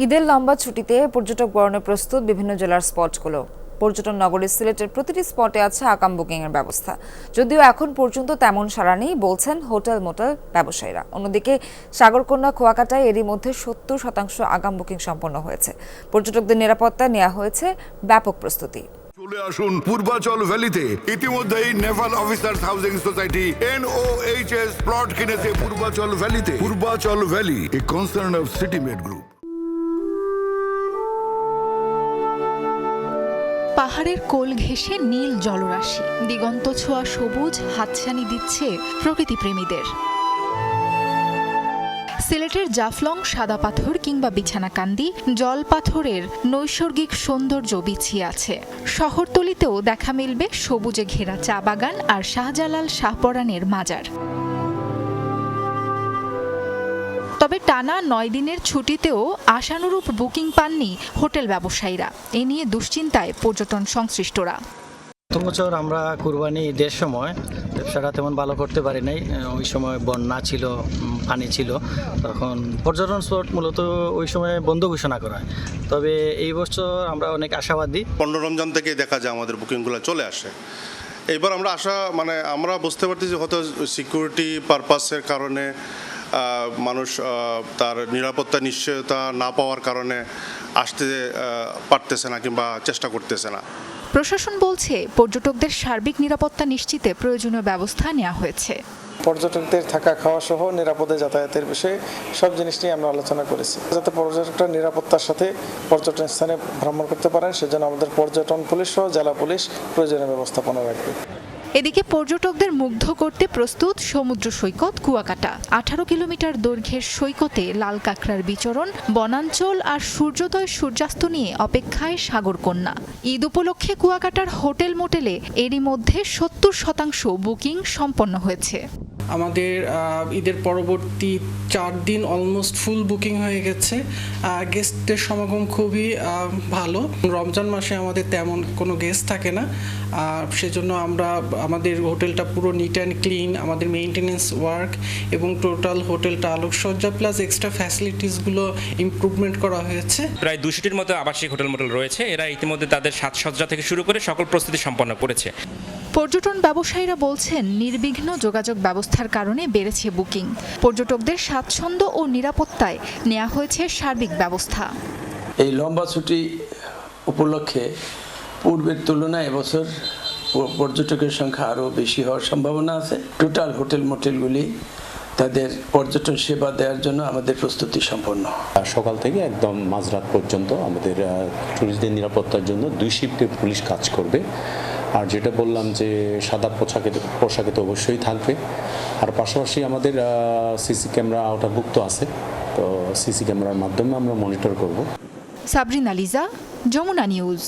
ঈদের লম্বা ছুটিতে পর্যটক বরণে প্রস্তুত বিভিন্ন জেলার স্পটগুলো। পর্যটন নগরী সিলেটের প্রতিটি স্পটে আছে আকাম বুকিং এর ব্যবস্থা। যদিও এখন পর্যন্ত তেমন সাড়া নেই, বলছেন হোটেল মোটেল ব্যবসায়ীরা। অন্যদিকে সাগরকন্যা কুয়াকাটায় এরই মধ্যে সত্তর শতাংশ আগাম বুকিং সম্পন্ন হয়েছে। পর্যটকদের নিরাপত্তা নেওয়া হয়েছে ব্যাপক প্রস্তুতি। চলে আসুন পূর্বাচল ভ্যালিতে। ইতিমধ্যেই naval officers housing society NOHS plot কিনেছে Purbachal ভ্যালিতে। Purbachal valley a concern of City Med Group পাহাড়ের কোল ঘেঁষে নীল জলরাশি। দিগন্ত ছোঁয়া সবুজ, হাতছানি দিচ্ছে প্রকৃতি প্রেমীদের। সিলেটের জাফলং সাদা পাথর কিংবা বিছানাকান্দি জল পাথরের নৈসর্গিক সৌন্দর্য বিছিয়ে আছে। শহরতলিতেও দেখা মিলবে সবুজে ঘেরা চা বাগান আর শাহজালাল শাহপরানের মাজার। তবে টানা নয় দিনের ছুটিতেও আশানুরূপ বুকিং পাননি হোটেল ব্যবসায়ীরা। এ নিয়ে দুশ্চিন্তায় পর্যটন সংশ্লিষ্টরা। প্রথম বছর আমরা কুরবানি ঈদের সময় ব্যবসাটা তেমন ভালো করতে পারি নাই ওই সময় বন্যা ছিল পানি ছিল। তখন পর্যটন স্পট মূলত ওই সময় বন্ধ ঘোষণা করা হয়। তবে এই বছর আমরা অনেক আশাবাদী। পনেরো রমজান থেকে দেখা যায় আমাদের বুকিংগুলো চলে আসে। এইবার আমরা আশা মানে আমরা বুঝতে পারতেছি হয়তো সিকিউরিটি পারপাসের কারণে মানুষ তার নিরাপত্তা নিশ্চয়তা না পাওয়ার কারণে আসতে পারতেছে না কিংবা চেষ্টা করতেছে না। প্রশাসন বলছে পর্যটকদের সার্বিক নিরাপত্তা নিশ্চিতে প্রয়োজনীয় ব্যবস্থা নেওয়া হয়েছে। পর্যটকদের থাকা খাওয়া সহ নিরাপদে যাতায়াতের বিষয়ে সব জিনিস নিয়ে আমরা আলোচনা করেছি। যাতে পর্যটকরা নিরাপত্তার সাথে পর্যটন স্থানে ভ্রমণ করতে পারেন সেজন্য আমাদের পর্যটন পুলিশ সহ জেলা পুলিশ প্রয়োজনীয় ব্যবস্থাপনা রাখবে। এদিকে পর্যটকদের মুগ্ধ করতে প্রস্তুত সমুদ্র সৈকত কুয়াকাটা। আঠারো কিলোমিটার দৈর্ঘ্যের সৈকতে লাল কাঁকড়ার বিচরণ, বনাঞ্চল আর সূর্যোদয় সূর্যাস্ত নিয়ে অপেক্ষায় সাগরকন্যা। ঈদ উপলক্ষে কুয়াকাটার হোটেল মোটেলে এরই মধ্যে সত্তর শতাংশ বুকিং সম্পন্ন হয়েছে। আমাদের ঈদের পরবর্তী চার দিন অলমোস্ট ফুল বুকিং হয়ে গেছে। গেস্টদের সমাগম খুবই ভালো। রমজান মাসে আমাদের তেমন কোনো গেস্ট থাকে না। সেজন্য আমরা, আমাদের হোটেলটা পুরো নিট অ্যান্ড ক্লিন আমাদের মেনটেনেন্স ওয়ার্ক এবং টোটাল হোটেলটা আলোকসজ্জা প্লাস এক্সট্রা ফ্যাসিলিটিসগুলো ইমপ্রুভমেন্ট করা হয়েছে। প্রায় দুশোটির মতো আবাসিক হোটেল মোটেল রয়েছে। এরা ইতিমধ্যে তাদের সাজসজ্জা থেকে শুরু করে সকল প্রস্তুতি সম্পন্ন করেছে। পর্যটন ব্যবসায়ীরা বলছেন নির্বিঘ্ন যোগাযোগ ব্যবস্থার কারণে বেড়েছে বুকিং। পর্যটকদের স্বাচ্ছন্দ্য ও নিরাপত্তায় নেওয়া হয়েছে সার্বিক ব্যবস্থা। এই লম্বা ছুটি উপলক্ষে পূর্বের তুলনায় এবছর পর্যটকের সংখ্যা আরও বেশি হওয়ার সম্ভাবনা আছে। টোটাল হোটেল মোটেলগুলি তাদের পর্যটন সেবা দেওয়ার জন্য আমাদের প্রস্তুতি সম্পন্ন। সকাল থেকে একদম মাঝরাত পর্যন্ত আমাদের ট্যুরিস্টদের নিরাপত্তার জন্য দুই শিফটে পুলিশ কাজ করবে। আর যেটা বললাম যে সাদা পোশাকে পোশাকে তো অবশ্যই থাকবে। আর পাশাপাশি আমাদের সিসি ক্যামেরা আওতাভুক্ত আছে। তো সিসি ক্যামেরার মাধ্যমে আমরা মনিটর করব। সাবরিন আলিজা, যমুনা নিউজ।